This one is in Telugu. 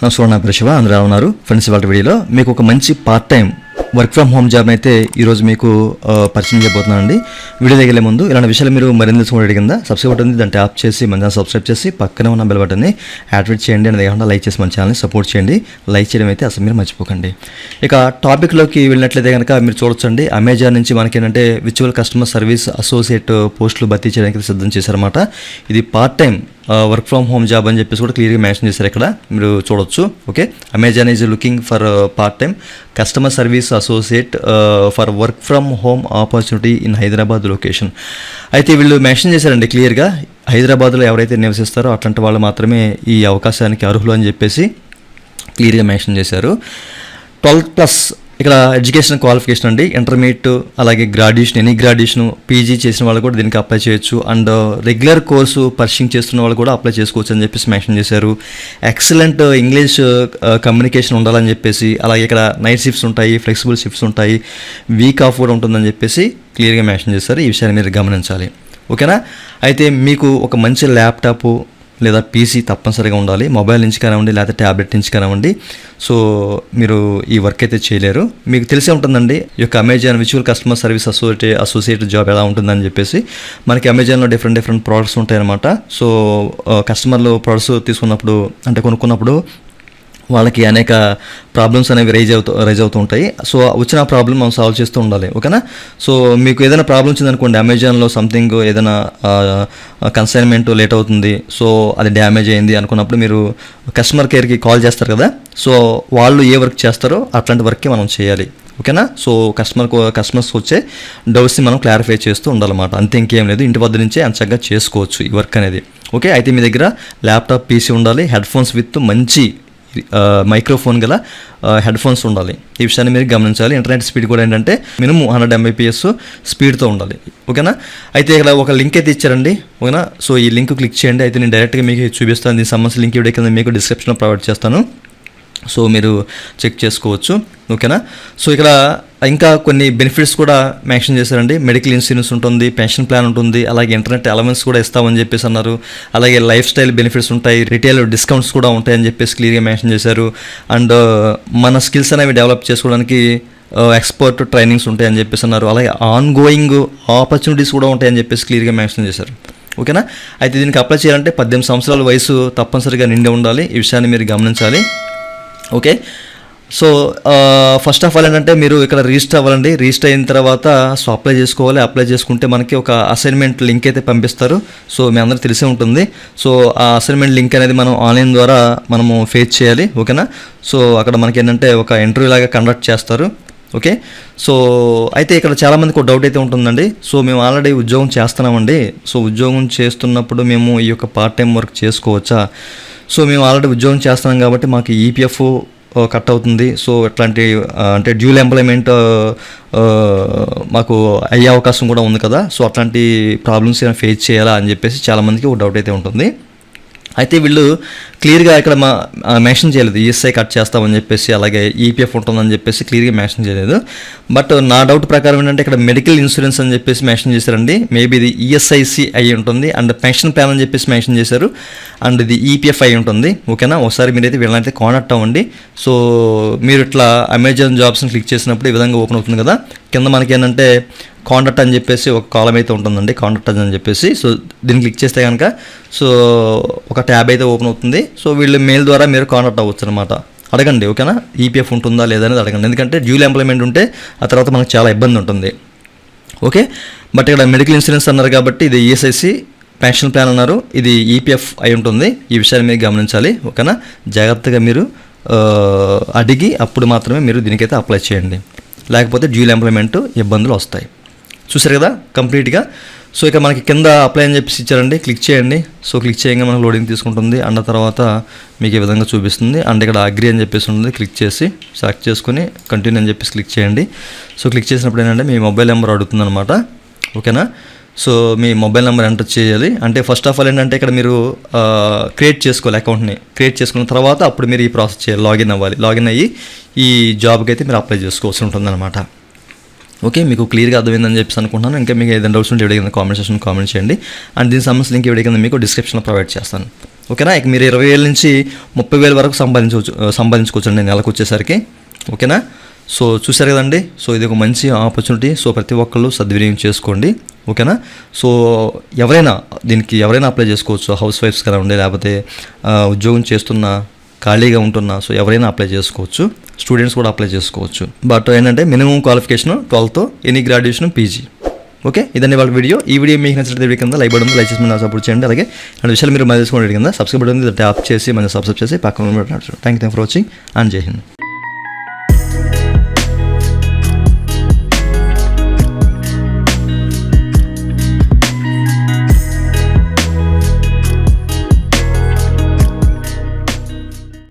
నమస్కారం నా పేరు అందరూ ఉన్నారు? ఫ్రెండ్స్ వాళ్ళ వీడియోలో మీకు ఒక మంచి part time work from home job అయితే ఈరోజు మీకు పరిచయం చేయబోతున్నానండి. వీడియో దగ్గర ముందు ఇలాంటి విషయాలు మీరు మరింత తెలుసుకోవడం కింద. సబ్స్క్రైబ్ బటన్ ఉంది దాన్ని ట్యాప్ చేసి మంచిగా సబ్స్క్రైబ్ చేసి పక్కనే ఉన్న బెల్ బటన్ని యాక్టివేట్ చేయండి. అని కాకుండా లైక్ చేసి మన ఛానల్ని సపోర్ట్ చేయండి. లైక్ చేయడం అయితే అసలు మీరు మర్చిపోకండి. ఇక టాపిక్లోకి వెళ్ళినట్లయితే కనుక మీరు చూడొచ్చండి. అమెజాన్ నుంచి మనకి ఏంటంటే విచువల్ కస్టమర్ సర్వీస్ అసోసియేట్ పోస్టులు భర్తీ చేయడానికి సిద్ధం చేశారన్నమాట. ఇది part time work from home job అని చెప్పేసి కూడా క్లియర్గా మెన్షన్ చేశారు ఇక్కడ. మీరు చూడొచ్చు. Okay Amazon is looking for part time customer service associate for work from home opportunity in Hyderabad location అయితే వీళ్ళు మెన్షన్ చేశారండి క్లియర్గా హైదరాబాద్లో ఎవరైతే నివసిస్తారో అట్లాంటి వాళ్ళు మాత్రమే ఈ అవకాశానికి అర్హులు అని చెప్పేసి క్లియర్గా మెన్షన్ చేశారు. ట్వెల్త్ ప్లస్ ఇక్కడ ఎడ్యుకేషన్ క్వాలిఫికేషన్ అండి. ఇంటర్మీడియట్ అలాగే గ్రాడ్యుయేషన్ ఎనీ గ్రాడ్యుయేషన్ పీజీ చేసిన వాళ్ళు కూడా దీనికి అప్లై చేయొచ్చు. అండ్ రెగ్యులర్ కోర్సు పర్సింగ్ చేస్తున్న వాళ్ళు కూడా అప్లై చేసుకోవచ్చు అని చెప్పేసి మెన్షన్ చేశారు. ఎక్సలెంట్ ఇంగ్లీష్ కమ్యూనికేషన్ ఉండాలని చెప్పేసి అలాగే ఇక్కడ నైట్ షిఫ్ట్స్ ఉంటాయి ఫ్లెక్సిబుల్ షిఫ్ట్స్ ఉంటాయి వీక్ ఆఫ్ కూడా ఉంటుందని చెప్పేసి క్లియర్గా మెన్షన్ చేశారు. ఈ విషయాన్ని మీరు గమనించాలి. ఓకేనా అయితే మీకు ఒక మంచి ల్యాప్టాప్ లేదా పీసీ తప్పనిసరిగా ఉండాలి. మొబైల్ నుంచి కానివ్వండి లేదా ట్యాబ్లెట్ నుంచి కానివ్వండి. సో మీరు ఈ వర్క్ అయితే చేయలేరు. మీకు తెలిసే ఉంటుందండి ఈ యొక్క Amazon విచువల్ customer service associate associate job ఎలా ఉంటుందని చెప్పేసి. మనకి అమెజాన్లో డిఫరెంట్ డిఫరెంట్ ప్రోడక్ట్స్ ఉంటాయన్నమాట. సో కస్టమర్లు ప్రోడక్ట్స్ తీసుకున్నప్పుడు అంటే కొనుక్కున్నప్పుడు వాళ్ళకి అనేక ప్రాబ్లమ్స్ అనేవి రైజ్ అవుతూ రైజ్ అవుతూ ఉంటాయి. సో వచ్చిన ప్రాబ్లమ్ మనం సాల్వ్ చేస్తూ ఉండాలి. ఓకేనా సో మీకు ఏదైనా ప్రాబ్లం వచ్చిందనుకోండి అమెజాన్లో సంథింగ్ ఏదైనా కన్సైన్మెంట్ లేట్ అవుతుంది. సో అది డ్యామేజ్ అయింది అనుకున్నప్పుడు మీరు కస్టమర్ కేర్కి కాల్ చేస్తారు కదా? సో వాళ్ళు ఏ వర్క్ చేస్తారో అట్లాంటి వర్క్కి మనం చేయాలి. ఓకేనా సో కస్టమర్ కస్టమర్స్ వచ్చే డౌట్స్ని మనం క్లారిఫై చేస్తూ ఉండాలన్నమాట. అంతే ఇంకేం లేదు. ఇంటి వద్ద నుంచే అంచగా చేసుకోవచ్చు ఈ వర్క్ అనేది. ఓకే అయితే మీ దగ్గర ల్యాప్టాప్ పీసీ ఉండాలి. హెడ్ఫోన్స్ విత్ మంచి మైక్రోఫోన్ గల హెడ్ ఫోన్స్ ఉండాలి. ఈ విషయాన్ని మీరు గమనించాలి. ఇంటర్నెట్ స్పీడ్ కూడా ఏంటంటే మినిమం హండ్రెడ్ ఎంబీపీఎస్ స్పీడ్తో ఉండాలి. ఓకేనా? అయితే ఇక్కడ ఒక లింక్ అయితే ఇచ్చారండి. ఓకేనా? సో ఈ లింక్ క్లిక్ చేయండి. అయితే నేను డైరెక్ట్గా మీకు చూపిస్తాను. దీనికి సంబంధించిన లింక్ ఇవ్వడం కింద మీకు డిస్క్రిప్షన్లో ప్రొవైడ్ చేస్తాను. సో మీరు చెక్ చేసుకోవచ్చు ఓకేనా? సో ఇక్కడ ఇంకా కొన్ని బెనిఫిట్స్ కూడా మెన్షన్ చేశారండి. మెడికల్ ఇన్సూరెన్స్ ఉంటుంది పెన్షన్ ప్లాన్ ఉంటుంది అలాగే ఇంటర్నెట్ అలవెన్స్ కూడా ఇస్తామని చెప్పేసి అన్నారు. అలాగే లైఫ్ స్టైల్ బెనిఫిట్స్ ఉంటాయి రిటైల్ డిస్కౌంట్స్ కూడా ఉంటాయని చెప్పేసి క్లియర్గా మెన్షన్ చేశారు. అండ్ uh, మన స్కిల్స్ అనేవి డెవలప్ చేసుకోవడానికి uh, ఎక్స్పర్ట్ ట్రైనింగ్స్ ఉంటాయని చెప్పేసి అన్నారు. అలాగే ఆన్ గోయింగ్ ఆపర్చునిటీస్ కూడా ఉంటాయని చెప్పేసి క్లియర్గా మెన్షన్ చేశారు. ఓకేనా? అయితే దీనికి అప్లై చేయాలంటే పద్దెనిమిది సంవత్సరాల వయసు తప్పనిసరిగా నిండి ఉండాలి. ఈ విషయాన్ని మీరు గమనించాలి. Okay? So first of all ఏంటంటే మీరు ఇక్కడ రిజిస్టర్ అవ్వాలండి. రిజిస్టర్ అయిన తర్వాత సో అప్లై చేసుకోవాలి. అప్లై చేసుకుంటే మనకి ఒక అసైన్మెంట్ లింక్ అయితే పంపిస్తారు. సో మీ అందరికీ తెలిసే ఉంటుంది. సో ఆ అసైన్మెంట్ లింక్ అనేది మనం ఆన్లైన్ ద్వారా మనము ఫేస్ చేయాలి. ఓకేనా? సో అక్కడ మనకి ఏంటంటే ఒక ఇంటర్వ్యూ లాగా కండక్ట్ చేస్తారు. ఓకే? సో అయితే ఇక్కడ చాలామందికి ఒక డౌట్ అయితే ఉంటుందండి. సో మేము ఆల్రెడీ ఉద్యోగం చేస్తున్నామండి. సో ఉద్యోగం చేస్తున్నప్పుడు మేము ఈ యొక్క పార్ట్ టైం వర్క్ చేసుకోవచ్చా? సో మేము ఆల్రెడీ ఉద్యోగం చేస్తున్నాం కాబట్టి మాకు ఈపీఎఫ్ కట్ అవుతుంది. సో ఇట్లాంటి అంటే డ్యూల్ ఎంప్లాయ్మెంట్ మాకు అయ్యే అవకాశం కూడా ఉంది కదా. సో అట్లాంటి ప్రాబ్లమ్స్ ఏమైనా ఫేస్ చేయాలా అని చెప్పేసి చాలామందికి ఒక డౌట్ అయితే ఉంటుంది. అయితే వీళ్ళు క్లియర్గా ఇక్కడ మా మెన్షన్ చేయలేదు. ఈఎస్ఐ కట్ చేస్తామని చెప్పేసి అలాగే ఈపీఎఫ్ ఉంటుందని చెప్పేసి క్లియర్గా మెన్షన్ చేయలేదు. బట్ నా డౌట్ ప్రకారం ఏంటంటే ఇక్కడ మెడికల్ ఇన్సూరెన్స్ అని చెప్పేసి మెన్షన్ చేశారండి. మేబీ ఇది ఈఎస్ఐసి అయి ఉంటుంది అండ్ పెన్షన్ ప్లాన్ అని చెప్పేసి మెన్షన్ చేశారు అండ్ ఇది ఈపీఎఫ్ అయి ఉంటుంది. ఓకేనా? ఒకసారి మీరైతే వీళ్ళనైతే కాంటాక్ట్ అవ్వండి. సో మీరు ఇట్లా అమెజాన్ జాబ్స్ని క్లిక్ చేసినప్పుడు ఈ విధంగా ఓపెన్ అవుతుంది కదా. కింద మనకి ఏంటంటే కాంటాక్ట్ అని చెప్పేసి ఒక కాలం అయితే ఉంటుందండి కాంటాక్ట్ అని చెప్పేసి. సో దీన్ని క్లిక్ చేస్తే కనుక సో ఒక ట్యాబ్ అయితే ఓపెన్ అవుతుంది. సో వీళ్ళు మెయిల్ ద్వారా మీరు కాంటాక్ట్ అవ్వచ్చు అనమాట అడగండి ఓకేనా? ఈపీఎఫ్ ఉంటుందా లేదా అనేది అడగండి. ఎందుకంటే డ్యూల్ ఎంప్లాయ్మెంట్ ఉంటే ఆ తర్వాత మనకు చాలా ఇబ్బంది ఉంటుంది. ఓకే? బట్ ఇక్కడ మెడికల్ ఇన్సూరెన్స్ అన్నారు కాబట్టి ఇది ఈఎస్ఐసి పెన్షన్ ప్లాన్ అన్నారు. ఇది ఈపీఎఫ్ అయి ఉంటుంది. ఈ విషయాన్ని మీరు గమనించాలి ఓకేనా? జాగ్రత్తగా మీరు అడిగి అప్పుడు మాత్రమే మీరు దీనికైతే అప్లై చేయండి. లేకపోతే డ్యూల్ ఎంప్లాయ్మెంట్ ఇబ్బందులు వస్తాయి. చూసారు కదా? కంప్లీట్గా. సో ఇక మనకి కింద అప్లై అని చెప్పేసి ఇచ్చారండి. క్లిక్ చేయండి. సో క్లిక్ చేయగా మనకు లోడింగ్ తీసుకుంటుంది. అండ్ తర్వాత మీకు ఈ విధంగా చూపిస్తుంది. అండ్ ఇక్కడ అగ్రి అని చెప్పేసి ఉంటుంది. క్లిక్ చేసి సెలెక్ట్ చేసుకుని కంటిన్యూ అని చెప్పేసి క్లిక్ చేయండి. సో క్లిక్ చేసినప్పుడు ఏంటంటే మీ మొబైల్ నెంబర్ అడుగుతుంది అనమాట ఓకేనా? సో మీ మొబైల్ నెంబర్ ఎంటర్ చేయాలి. అంటే ఫస్ట్ ఆఫ్ ఆల్ ఏంటంటే ఇక్కడ మీరు క్రియేట్ చేసుకోవాలి అకౌంట్ని క్రియేట్ చేసుకున్న తర్వాత అప్పుడు మీరు ఈ ప్రాసెస్ చేయాలి లాగిన్ అవ్వాలి. లాగిన్ అయ్యి ఈ జాబ్కి అయితే మీరు అప్లై చేసుకోవాల్సి ఉంటుందన్నమాట. ఓకే మీకు క్లియర్గా అర్థమైందని చెప్పేసి అనుకుంటున్నాను. ఇంకా మీకు ఏదైనా డౌట్స్ ఉంటే ఎవరికైనా కామెంట్ సెక్షన్ కామెంట్ చేయండి. అండ్ దీనికి సంబంధించిన లింక్ ఎవరికైనా మీకు డిస్క్రిప్షన్లో ప్రొవైడ్ చేస్తాను. ఓకేనా ఇక మీరు ఇరవై వేల నుంచి ముప్పై వేల వరకు సంపాదించవచ్చు సంపాదించుకోవచ్చు అండి నెలకు వచ్చేసరికి. ఓకేనా సో చూశారు కదండి? సో ఇది ఒక మంచి ఆపర్చునిటీ. సో ప్రతి ఒక్కళ్ళు సద్వినియోగం చేసుకోండి. ఓకేనా? సో ఎవరైనా దీనికి ఎవరైనా అప్లై చేసుకోవచ్చు. హౌస్ వైఫ్స్ కదా ఉండే లేకపోతే ఉద్యోగం చేస్తున్న ఖాళీగా ఉంటున్నా సో ఎవరైనా అప్లై చేసుకోవచ్చు. స్టూడెంట్స్ కూడా అప్లై చేసుకోవచ్చు. బట్ ఏంటంటే minimum qualification twelfth any graduation PG. Okay? ఇదండి వాళ్ళ వీడియో. ఈ వీడియో మీకు నచ్చినట్లయితే వీడియో కింద లైక్ బటన్ లైక్ చేసి మన సపోర్ట్ చేయండి. అలాగే రెండు విషయాలు మీరు మళ్ళీ తీసుకోండి కింద. సబ్స్క్రైబ్ బటన్ ఉంది. ట్యాప్ చేసి మనం సబ్స్క్రైబ్ చేసి పక్కన thank you for watching and జై హింద్